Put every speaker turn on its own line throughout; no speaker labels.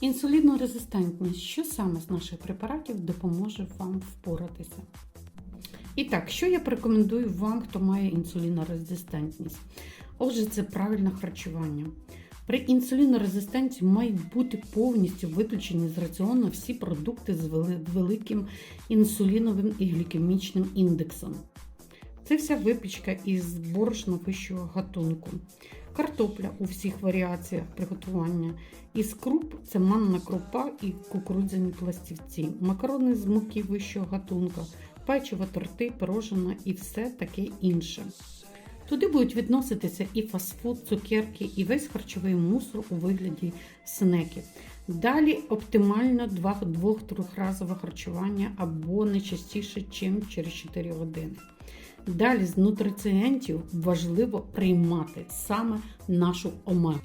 Інсулінорезистентність. Що саме з наших препаратів допоможе вам впоратися? І так, що я порекомендую вам, хто має інсулінорезистентність? Отже, це правильне харчування. При інсулінорезистенції мають бути повністю виключені з раціону всі продукти з великим інсуліновим і глікемічним індексом. Це вся випічка із борошна вищого гатунку. Картопля у всіх варіаціях приготування. Із круп це манна крупа і кукурудзяні пластівці, макарони з муки вищого гатунка, печиво, торти, пирожина і все таке інше. Туди будуть відноситися і фастфуд, цукерки, і весь харчовий мусор у вигляді снеків. Далі оптимально 2-3-разове харчування або не частіше, ніж через 4 години. Далі з нутрицієнтів важливо приймати саме нашу омегу.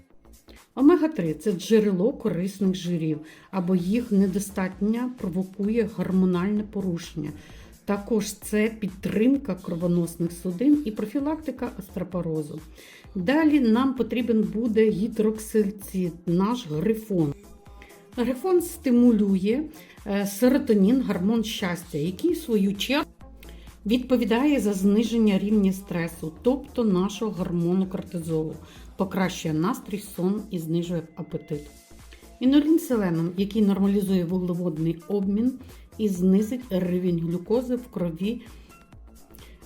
Омега-3 це джерело корисних жирів, або їх недостатньо провокує гормональне порушення. Також це підтримка кровоносних судин і профілактика остеопорозу. Далі нам потрібен буде гідроксильцид, наш грифон. Грифон стимулює е, серотонін, гормон щастя, який в свою чергу відповідає за зниження рівня стресу, тобто нашого гормону кортизолу, покращує настрій, сон і знижує апетит. Інолін який нормалізує вуглеводний обмін і знизить рівень глюкози в крові.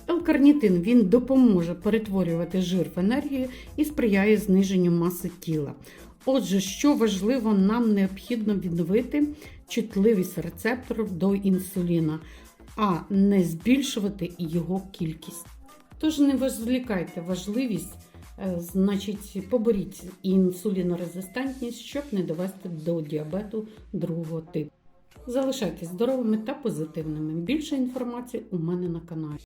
L-карнітин він допоможе перетворювати жир в енергію і сприяє зниженню маси тіла. Отже, що важливо, нам необхідно відновити чутливість рецепторів до інсуліна, а не збільшувати його кількість. Тож не зволікайте важливість, е, значить, поборіть інсулінорезистентність, щоб не довести до діабету другого типу. Залишайтесь здоровими та позитивними. Більше інформації у мене на каналі.